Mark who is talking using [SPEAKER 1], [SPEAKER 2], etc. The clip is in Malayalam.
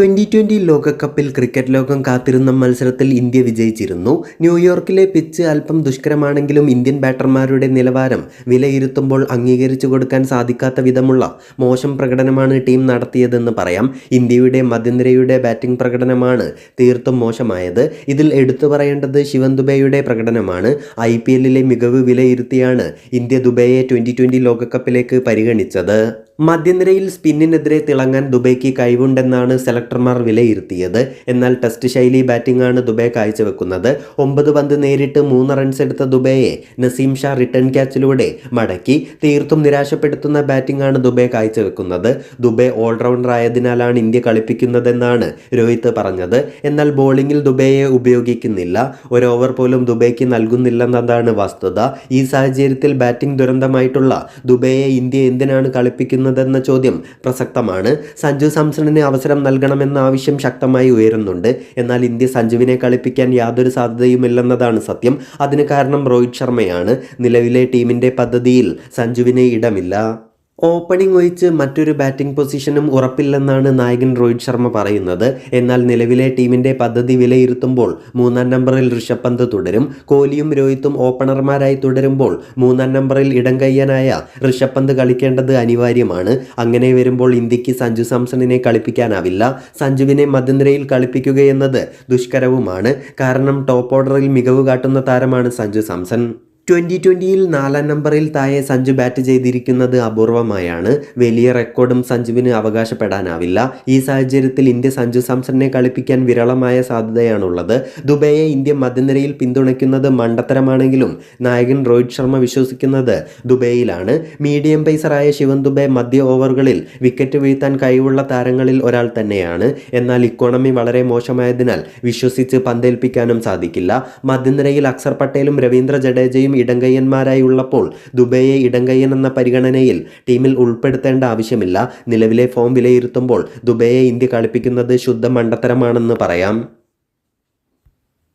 [SPEAKER 1] ട്വന്റി ട്വന്റി ലോകകപ്പിൽ ക്രിക്കറ്റ് ലോകം കാത്തിരുന്ന മത്സരത്തിൽ ഇന്ത്യ വിജയിച്ചിരുന്നു. ന്യൂയോർക്കിലെ പിച്ച് അല്പം ദുഷ്കരമാണെങ്കിലും ഇന്ത്യൻ ബാറ്റർമാരുടെ നിലവാരം വിലയിരുത്തുമ്പോൾ അംഗീകരിച്ചു കൊടുക്കാൻ സാധിക്കാത്ത വിധമുള്ള മോശം പ്രകടനമാണ് ടീം നടത്തിയതെന്ന് പറയാം. ഇന്ത്യയുടെ മധ്യനിരയുടെ ബാറ്റിംഗ് പ്രകടനമാണ് തീർത്തും മോശമായത്. ഇതിൽ എടുത്തു പറയേണ്ടത് ശിവൻ ദുബൈയുടെ പ്രകടനമാണ്. ഐ പി എല്ലിലെ മികവ് വിലയിരുത്തിയാണ് ഇന്ത്യ ദുബൈയെ ട്വന്റി ട്വന്റി ലോകകപ്പിലേക്ക് പരിഗണിച്ചത്. മധ്യനിരയിൽ സ്പിന്നിനെതിരെ തിളങ്ങാൻ ദുബൈക്ക് കഴിവുണ്ടെന്നാണ് സെലക്ടർമാർ വിലയിരുത്തിയത്. എന്നാൽ ടെസ്റ്റ് ശൈലി ബാറ്റിംഗാണ് ദുബൈ കാഴ്ചവെക്കുന്നത്. ഒമ്പത് പന്ത് നേരിട്ട് മൂന്ന് റൺസ് എടുത്ത ദുബൈയെ നസീം ഷാ റിട്ടേൺ ക്യാച്ചിലൂടെ മടക്കി. തീർത്തും നിരാശപ്പെടുത്തുന്ന ബാറ്റിംഗാണ് ദുബൈ കാഴ്ചവെക്കുന്നത്. ദുബൈ ഓൾറൗണ്ടർ ആയതിനാലാണ് ഇന്ത്യ കളിപ്പിക്കുന്നതെന്നാണ് രോഹിത് പറഞ്ഞത്. എന്നാൽ ബോളിംഗിൽ ദുബൈയെ ഉപയോഗിക്കുന്നില്ല. ഒരു ഓവർ പോലും ദുബൈക്ക് നൽകുന്നില്ലെന്നതാണ് വസ്തുത. ഈ സാഹചര്യത്തിൽ ബാറ്റിംഗ് ദുരന്തമായിട്ടുള്ള ദുബൈയെ ഇന്ത്യ എന്തിനാണ് കളിപ്പിക്കുന്നതെന്ന ചോദ്യം പ്രസക്തമാണ്. സഞ്ജു സാംസണിന് അവസരം നൽകണമെന്ന ആവശ്യം ശക്തമായി ഉയരുന്നുണ്ട്. എന്നാൽ ഇന്ത്യ സഞ്ജുവിനെ കളിപ്പിക്കാൻ യാതൊരു സാധ്യതയുമില്ലെന്നതാണ് സത്യം. അതിന് കാരണം രോഹിത് ശർമ്മയാണ്. നിലവിലെ ടീമിന്റെ പദ്ധതിയിൽ സഞ്ജുവിന് ഇടമില്ല. ഓപ്പണിംഗ് ഒഴിച്ച് മറ്റൊരു ബാറ്റിംഗ് പൊസിഷനും ഉറപ്പില്ലെന്നാണ് നായകൻ രോഹിത് ശർമ്മ പറയുന്നത്. എന്നാൽ നിലവിലെ ടീമിന്റെ പദ്ധതി വിലയിരുത്തുമ്പോൾ മൂന്നാം നമ്പറിൽ ഋഷഭ് പന്ത് തുടരും. കോഹ്ലിയും രോഹിത്തും ഓപ്പണർമാരായി തുടരുമ്പോൾ മൂന്നാം നമ്പറിൽ ഇടം കയ്യനായ ഋഷഭ് പന്ത് കളിക്കേണ്ടത് അനിവാര്യമാണ്. അങ്ങനെ വരുമ്പോൾ ഇന്ത്യയ്ക്ക് സഞ്ജു സാംസണിനെ കളിപ്പിക്കാനാവില്ല. സഞ്ജുവിനെ മധ്യനിരയിൽ കളിപ്പിക്കുകയെന്നത് ദുഷ്കരവുമാണ്. കാരണം ടോപ്പ് ഓർഡറിൽ മികവ് കാട്ടുന്ന താരമാണ് സഞ്ജു സാംസൺ. ട്വന്റി ട്വന്റിയിൽ നാലാം നമ്പറിൽ താഴെ സഞ്ജു ബാറ്റ് ചെയ്തിരിക്കുന്നത് അപൂർവമായാണ്. വലിയ റെക്കോർഡും സഞ്ജുവിന് അവകാശപ്പെടാനാവില്ല. ഈ സാഹചര്യത്തിൽ ഇന്ത്യ സഞ്ജു സാംസണിനെ കളിപ്പിക്കാൻ വിരളമായ സാധ്യതയാണുള്ളത്. ദുബൈയെ ഇന്ത്യ മധ്യനിരയിൽ പിന്തുണയ്ക്കുന്നത് മണ്ടത്തരമാണെങ്കിലും നായകൻ രോഹിത് ശർമ്മ വിശ്വസിക്കുന്നത് ദുബൈയിലാണ്. മീഡിയം പേസറായ ശിവൻ ദുബൈ മധ്യ ഓവറുകളിൽ വിക്കറ്റ് വീഴ്ത്താൻ കഴിവുള്ള താരങ്ങളിൽ ഒരാൾ തന്നെയാണ്. എന്നാൽ ഇക്കോണമി വളരെ മോശമായതിനാൽ വിശ്വസിച്ച് പന്തേൽപ്പിക്കാനും സാധിക്കില്ല. മധ്യനിരയിൽ അക്സർ പട്ടേലും രവീന്ദ്ര ജഡേജയും ഇടങ്കയ്യന്മാരായി ഉള്ളപ്പോൾ ദുബൈയെ ഇടങ്കയ്യൻ എന്ന പരിഗണനയിൽ ടീമിൽ ഉൾപ്പെടുത്തേണ്ട ആവശ്യമില്ല. നിലവിലെ ഫോം വിലയിരുത്തുമ്പോൾ ദുബൈയെ ഇന്ത്യ കളിപ്പിക്കുന്നത് ശുദ്ധ മണ്ടത്തരമാണെന്ന് പറയാം.